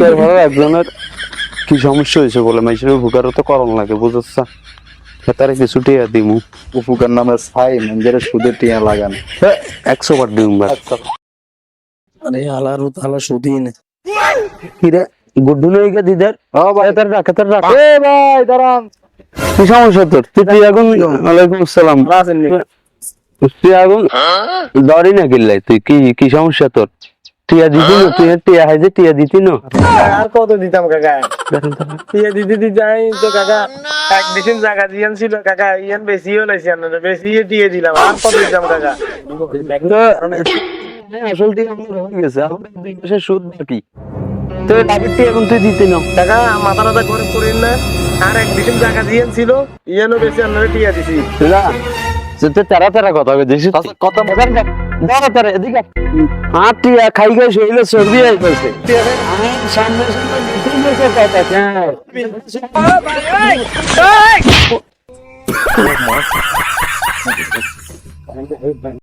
তারপরে একজনের কি সমস্যা হয়েছে বলে? মাইসের উপকারও তো করণ লাগে বুঝছ? তারে কিছু টিয়া দিমু। উপকার নামে ছাই মঞ্জের সুদে টিয়া লাগান। একশো বার দিমু বার আরে আলার আলা সুদিন কিরে গুড্ডু নই গে দিদার? ও ভাই। তার রাখ তার রাখ। এ ভাই দাঁড়ান। কি সমস্যা তোর? তুই ওয়ালাইকুম আসসালাম। তুই আগুন দরি না গিল্লাই তুই কি কি সমস্যা তোর? টিয়া দিতি না তুই টিয়া হাইজে টিয়া দিতি না। আর কত দিতাম কাকা? ইয়ে দিদি দিদি যাই তো কাকা এক দিন জায়গা দিয়ান ছিল কাকা ইয়ান বেশি হলাইছি আপনার বেশি দিয়ে দিলাম আর কত দিতাম কাকা? হ্যাঁ, আসল টিয়া আমার হয়ে গেছে এখন দুই মাসের সুদ বাকি। তো আগের টিয়া এখন তুই দিতি না। কাকা মাথা মাথা করে করেন না আর এক দিন জায়গা দিয়ান ছিল ইয়ানও বেশি আপনার টিয়া দিছি। না তেরা তেরা কথা কই দিছিস মজার দেখ দাঁড়া তারা এদিকে হাত টিয়া খাই খাই শরীরে সর্দি হয়ে গেছে সামনে সামনে দিতেই গেছে কথা হ্যাঁ